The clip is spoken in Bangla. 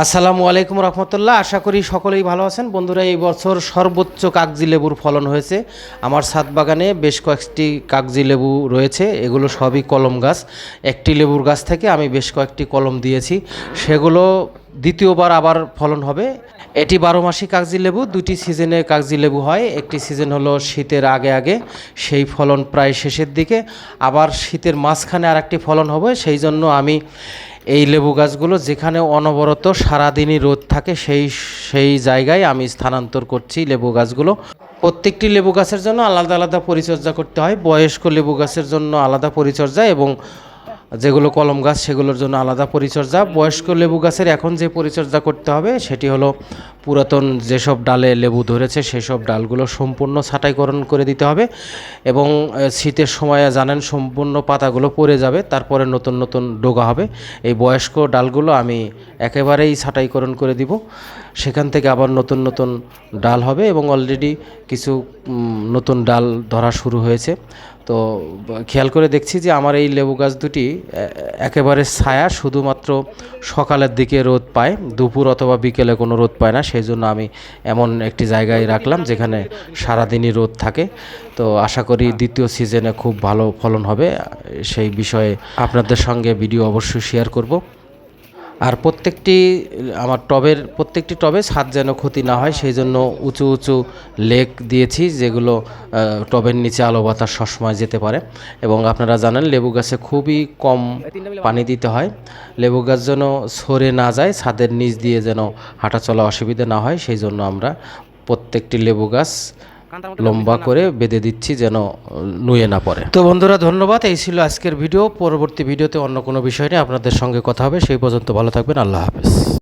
আসসালামু আলাইকুম রহমতুল্লাহ। আশা করি সকলেই ভালো আছেন। বন্ধুরা, এই বছর সর্বোচ্চ কাগজি লেবুর ফলন হয়েছে। আমার ছাদ বাগানে বেশ কয়েকটি কাগজি লেবু রয়েছে। এগুলো সবই কলম গাছ। একটি লেবুর গাছ থেকে আমি বেশ কয়েকটি কলম দিয়েছি। সেগুলো দ্বিতীয়বার আবার ফলন হবে। এটি বারো মাসি কাগজি লেবু দুটি সিজনে কাগজি লেবু হয়। একটি সিজন হলো শীতের আগে আগে, সেই ফলন প্রায় শেষের দিকে। আবার শীতের মাঝখানে আর একটি ফলন হবে, সেই জন্য আমি এই লেবু গাছগুলো যেখানে অনবরত সারাদিনই রোদ থাকে, সেই সেই জায়গায় আমি স্থানান্তর করছি লেবু গাছগুলো। প্রত্যেকটি লেবু গাছের জন্য আলাদা আলাদা পরিচর্যা করতে হয়। বয়স্ক লেবু গাছের জন্য আলাদা পরিচর্যা এবং যেগুলো কলম গাছ সেগুলোর জন্য আলাদা পরিচর্যা। বয়স্ক লেবু গাছের এখন যে পরিচর্যা করতে হবে সেটি হলো পুরাতন যেসব ডালে লেবু ধরেছে, সেসব ডালগুলো সম্পূর্ণ ছাঁটাইকরণ করে দিতে হবে এবং শীতের সময় জানেন সম্পূর্ণ পাতাগুলো পড়ে যাবে, তারপরে নতুন নতুন ডোগা হবে। এই বয়স্ক ডালগুলো আমি একেবারেই ছাঁটাইকরণ করে দিব। সেখান থেকে আবার নতুন নতুন ডাল হবে এবং অলরেডি কিছু নতুন ডাল ধরা শুরু হয়েছে। তো, খেয়াল করে দেখছি যে আমার এই লেবু গাছ দুটি একেবারে ছায়া, শুধুমাত্র সকালের দিকে রোদ পায়, দুপুর অথবা বিকেলে কোনো রোদ পায় না। সেই জন্য আমি এমন একটি জায়গায় রাখলাম যেখানে সারাদিনই রোদ থাকে। তো আশা করি দ্বিতীয় সিজনে খুব ভালো ফলন হবে। সেই বিষয়ে আপনাদের সঙ্গে ভিডিও অবশ্যই শেয়ার করব। আর প্রত্যেকটি, আমার টবের, প্রত্যেকটি টবে ছাদ যেন ক্ষতি না হয়, সেই জন্য উঁচু উঁচু লেক দিয়েছি, যেগুলো টবের নিচে আলো বাতাস সবসময় যেতে পারে। এবং আপনারা জানেন, লেবু গাছে খুবই কম পানি দিতে হয়। লেবু গাছ যেন সরে না যায়, ছাদের নিচ দিয়ে যেন হাঁটা চলা অসুবিধা না হয়, সেই জন্য আমরা প্রত্যেকটি লেবু গাছ লম্বা করে বেঁধে দিচ্ছি যেন নুয়ে না পড়ে। তো বন্ধুরা ধন্যবাদ। এই ছিল আজকের ভিডিও। পরবর্তী ভিডিওতে অন্য কোনো বিষয় নিয়ে আপনাদের সঙ্গে কথা হবে। সেই পর্যন্ত ভালো থাকবেন। আল্লাহ হাফেজ।